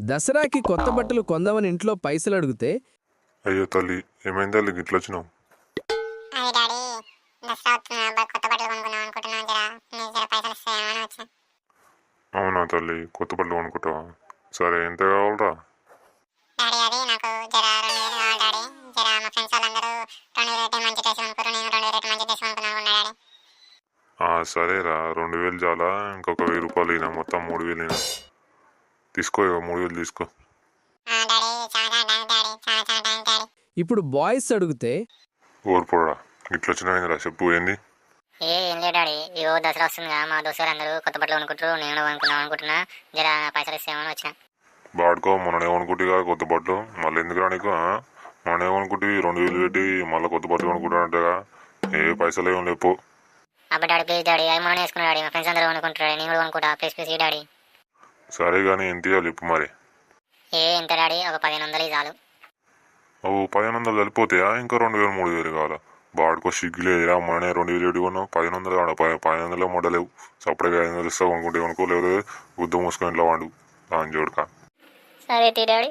దసరాకి కొత్త బట్టలు కొందామని ఇంట్లో పైసలు అడిగితే అయ్యో తల్లి ఏమైంది తల్లి? గిట్ల వచ్చినావు? అది డాడీ దసరా వస్తున్నా అబ్బా కొత్త బట్టలు కొనుక్కుందాం అనుకుంటున్నాను జరా. నీ జర పైసలు ఇస్తాయని వచ్చా. అవునా తల్లి కొత్త బట్టలు కొనుక్కుంటావా? సరే ఎంత కావాలరా? డాడీ అది నాకు జర రెండు వేలు కావాలి డాడీ. జర మా ఫ్రెండ్స్ వాళ్ళందరూ రెండు వేలు అయితే మంచి డ్రెస్ కొనుక్కోరు నేను రెండు వేలు అయితే మంచి డ్రెస్ కొనుక్కున్నాను డాడీ. ఆ, సరేరా రెండు వేలు చాలా. ఇంకొక వెయ్యి రూపాయలు అయినా మొత్తం మూడు వేలు అయినా తీసుకో మూడు వేలు తీసుకో ఇప్పుడు బాయ్స్ అడిగితే? ఓర్పోడా ఇట్లా వచ్చినాయిందిరా చెప్పు ఏంది? ఏ ఏం లేదు డాడీ ఇగో దసరా వస్తుంది కదా మా దోస్తులు అందరూ కొత్త బట్టలు కొనుక్కుంటారు నేను కూడా కొనుక్కుందాం అనుకుంటున్నా జర పైసలు ఇస్తామని వచ్చిన. బాడుకో మొన్ననే కొనుక్కుంటే కదా కొత్త బట్టలు మళ్ళీ ఎందుకు నీకు ఆ? మొన్ననే కొనుక్కుంటే రెండు వేలు పెట్టి మళ్ళీ కొత్త బట్టలు కొనుక్కుంటానంటగా ఏ పైసలు ఏం లేపు అబ్బా డాడీ ప్లీజ్ డాడీ అవి మనం వేసుకున్నా డాడీ మా ఫ్రెండ్స్ అందరూ కొనుక్కుంటారు నేను కూడా కొనుక్కుంటా ప్లీజ్ ప్లీజ్ డాడీ. సరే కానీ ఎంత ఇవ్వాలి ఇప్పుడు మరి? ఏ ఎంత డాడీ? ఒక పదిహేను వందలు చాలు. ఓ పదిహేను వందలు సరిపోతాయా? ఇంకా రెండు వేలు మూడు వేలు కావాలా? బాడుకో సిగ్గులేదురా మననే రెండు వేలు ఏడు కొన్నావు. పదిహేను వందలు కావాలి? పది పదిహేను వందలు మొడలేవు సపరేట్గా ఐదు వందలు ఇస్తావు కొనుక్కుంటే కొనుక్కోలేదు గుద్ద మూసుకొని ఇంట్లో వాడు. దాని చూడక సరే డాడీ.